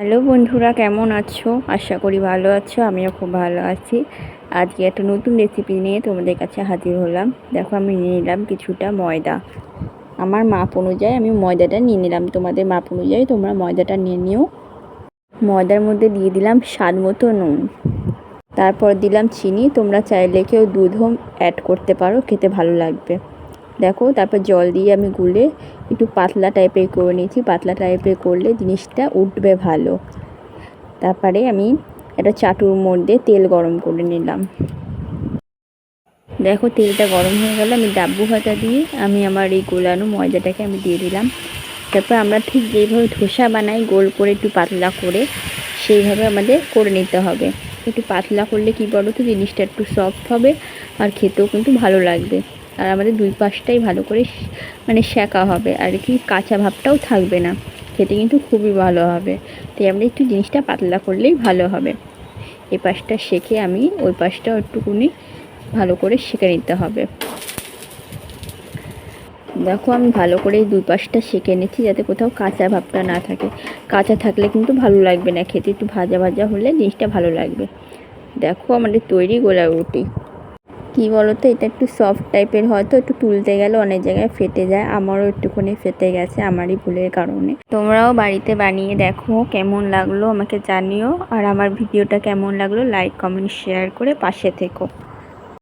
Hello বন্ধুরা, কেমন আছো? আশা করি ভালো আছো, আমিও খুব ভালো আছি। আজকে একটা নতুন রেসিপি নিয়ে তোমাদের কাছে হাজির হলাম। দেখো, আমি নিয়ে নিলাম কিছুটা ময়দা। আমার মাপ অনুযায়ী আমি ময়দাটা নিয়ে নিলাম। তোমাদের মাপ অনুযায়ী তোমরা ময়দাটা নিয়ে নিও। ময়দার মধ্যে দিয়ে দিলাম স্বাদ মতো নুন। তারপর দিলাম চিনি। তোমরা চাইলে কেউ দুধও অ্যাড করতে পারো, খেতে ভালো লাগবে। দেখো, তারপর জল দিয়ে আমি গুলে একটু পাতলা টাইপের করে নিয়েছি। পাতলা টাইপের করলে জিনিসটা উঠবে ভালো। তারপরে আমি একটা চাটুর মধ্যে তেল গরম করে নিলাম। দেখো, তেলটা গরম হয়ে গেল। আমি ডাব্বু ভাতা দিয়ে আমি আমার এই গোলানো ময়দাটাকে আমি দিয়ে দিলাম। তারপর আমরা ঠিক যেইভাবে ধোসা বানাই, গোল করে একটু পাতলা করে সেইভাবে আমাদের করে নিতে হবে। একটু পাতলা করলে কী বলো তো জিনিসটা একটু সফট হবে আর খেতেও কিন্তু ভালো লাগবে। আর আমাদের দুই পাশটাই ভালো করে মানে সেঁকা হবে। আর কি কাঁচা ভাবটাও থাকবে না। খেতে কিন্তু খুবই ভালো হবে। তাই আমরা একটু জিনিসটা পাতলা করলেই ভালো হবে। এই পাশটা শেখে আমি, ওই পাশটাও একটুকুনি ভালো করে সেঁকে নিতে হবে। দেখো আমি ভালো করে দুই পাশটা সেঁকে নিচ্ছি যাতে কোথাও কাঁচা ভাবটা না থাকে। কাঁচা থাকলে কিন্তু ভালো লাগবে না। খেতে একটু ভাজা ভাজা হলে জিনিসটা ভালো লাগবে। দেখো আমাদের তৈরি গোলা রুটি। কী বলো তো এটা একটু সফট টাইপের হয়তো একটু তুলতে গেলে অনেক জায়গায় ফেটে যায়, আমারও একটুখানি ফেটে গেছে আমারই ভুলের কারণে। তোমরাও বাড়িতে বানিয়ে দেখো কেমন লাগল আমাকে জানিও, আর আমার ভিডিওটা কেমন লাগল লাইক কমেন্ট শেয়ার করে পাশে থেকো।